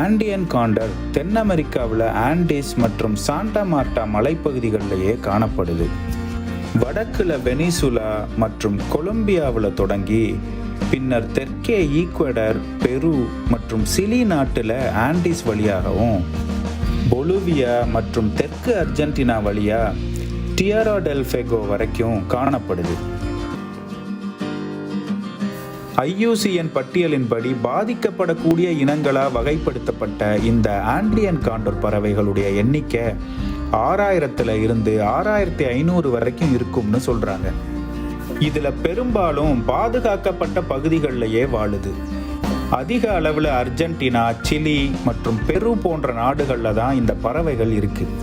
ஆண்டியன் counter தென் அமெரிக்காவில் Andes மற்றும் Santa மார்டா மலைப்பகுதிகளிலேயே காணப்படுது. வடக்குல வெனிசுலா மற்றும் கொலம்பியாவில் தொடங்கி பின்னர் தெற்கே ஈக்வடர் பெரு மற்றும் சிலி நாட்டில் ஆண்டிஸ் வழியாகவும் பொலுவியா மற்றும் தெற்கு அர்ஜென்டினா வழியாக டியரா வரைக்கும் காணப்படுது. ஐயூசிஎன் பட்டியலின்படி பாதிக்கப்படக்கூடிய இனங்களாக வகைப்படுத்தப்பட்ட இந்த ஆண்ட்ரியன் காண்டோர் பறவைகளுடைய எண்ணிக்கை ஆறாயிரத்துல இருந்து ஆறாயிரத்தி ஐநூறு வரைக்கும் இருக்கும்னு சொல்றாங்க. இதுல பெரும்பாலும் பாதுகாக்கப்பட்ட பகுதிகளிலேயே வாழுது. அதிக அளவில் அர்ஜென்டினா சிலி மற்றும் பெரு போன்ற நாடுகளில் தான் இந்த பறவைகள் இருக்குது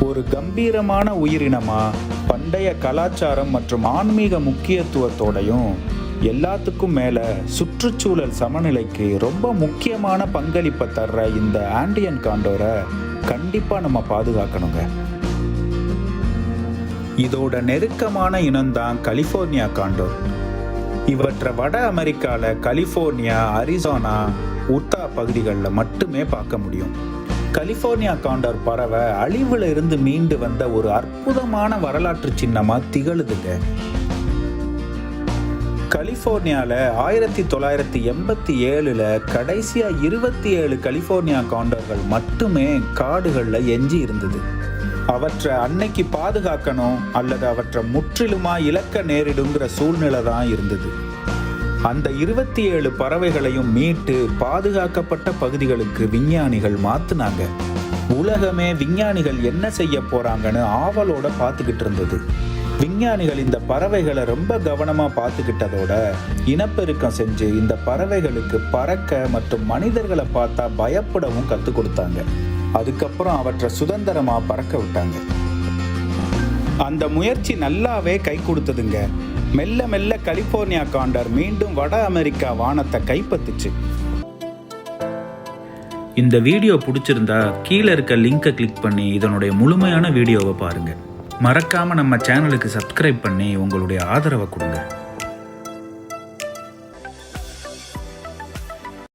ஒரு கம்பீரமான உயிரினமா? பண்டைய கலாச்சாரம் மற்றும் ஆன்மீக முக்கியத்துவத்தோடையும் எல்லாத்துக்கும் மேல சுற்றுச்சூழல் சமநிலைக்கு ரொம்ப முக்கியமான பங்களிப்பை தர்ற இந்த ஆண்டியன் காண்டோரை கண்டிப்பா நம்ம பாதுகாக்கணுங்க. இதோட நெருக்கமான இனம்தான் கலிஃபோர்னியா காண்டோர். இவற்றை வட அமெரிக்காவில் கலிஃபோர்னியா அரிசோனா உத்தா பகுதிகளில் மட்டுமே பார்க்க முடியும். கலிஃபோர்னியா காண்டர் பறவை அழிவுல இருந்து மீண்டு வந்த ஒரு அற்புதமான வரலாற்று சின்னமா திகழுதுங்க. கலிஃபோர்னியாவில் ஆயிரத்தி தொள்ளாயிரத்தி எண்பத்தி ஏழில் கடைசியாக இருபத்தி ஏழு கலிஃபோர்னியா காண்டர்கள் மட்டுமே காடுகளில் எஞ்சி இருந்தது. அவற்றை அன்னைக்கு பாதுகாக்கணும் அல்லது அவற்றை முற்றிலுமாக இழக்க நேரிடுங்கிற சூழ்நிலை தான் இருந்தது. அந்த இருபத்தி ஏழு பறவைகளையும் மீட்டு பாதுகாக்கப்பட்ட பகுதிகளுக்கு விஞ்ஞானிகள் மாத்துனாங்க. உலகமே விஞ்ஞானிகள் என்ன செய்ய போறாங்கன்னு ஆவலோட பார்த்துக்கிட்டு இருந்தது. விஞ்ஞானிகள் இந்த பறவைகளை ரொம்ப கவனமாக பார்த்துக்கிட்டதோட இனப்பெருக்கம் செஞ்சு இந்த பறவைகளுக்கு பறக்க மற்றும் மனிதர்களை பார்த்தா பயப்படவும் கற்றுக் கொடுத்தாங்க. அதுக்கப்புறம் அவற்றை சுதந்திரமாக பறக்க விட்டாங்க. அந்த முயற்சி நல்லாவே கை கொடுத்ததுங்க. மெல்ல மெல்ல கலிபோர்னியா காண்டர் மீண்டும் வட அமெரிக்கா வானத்தை கைப்பற்றுச்சு. இந்த வீடியோ பிடிச்சிருந்தா கீழே இருக்க லிங்கை கிளிக் பண்ணி இதனுடைய முழுமையான வீடியோவை பாருங்க. மறக்காம நம்ம சேனலுக்கு சப்ஸ்கிரைப் பண்ணி உங்களுடைய ஆதரவை கொடுங்க.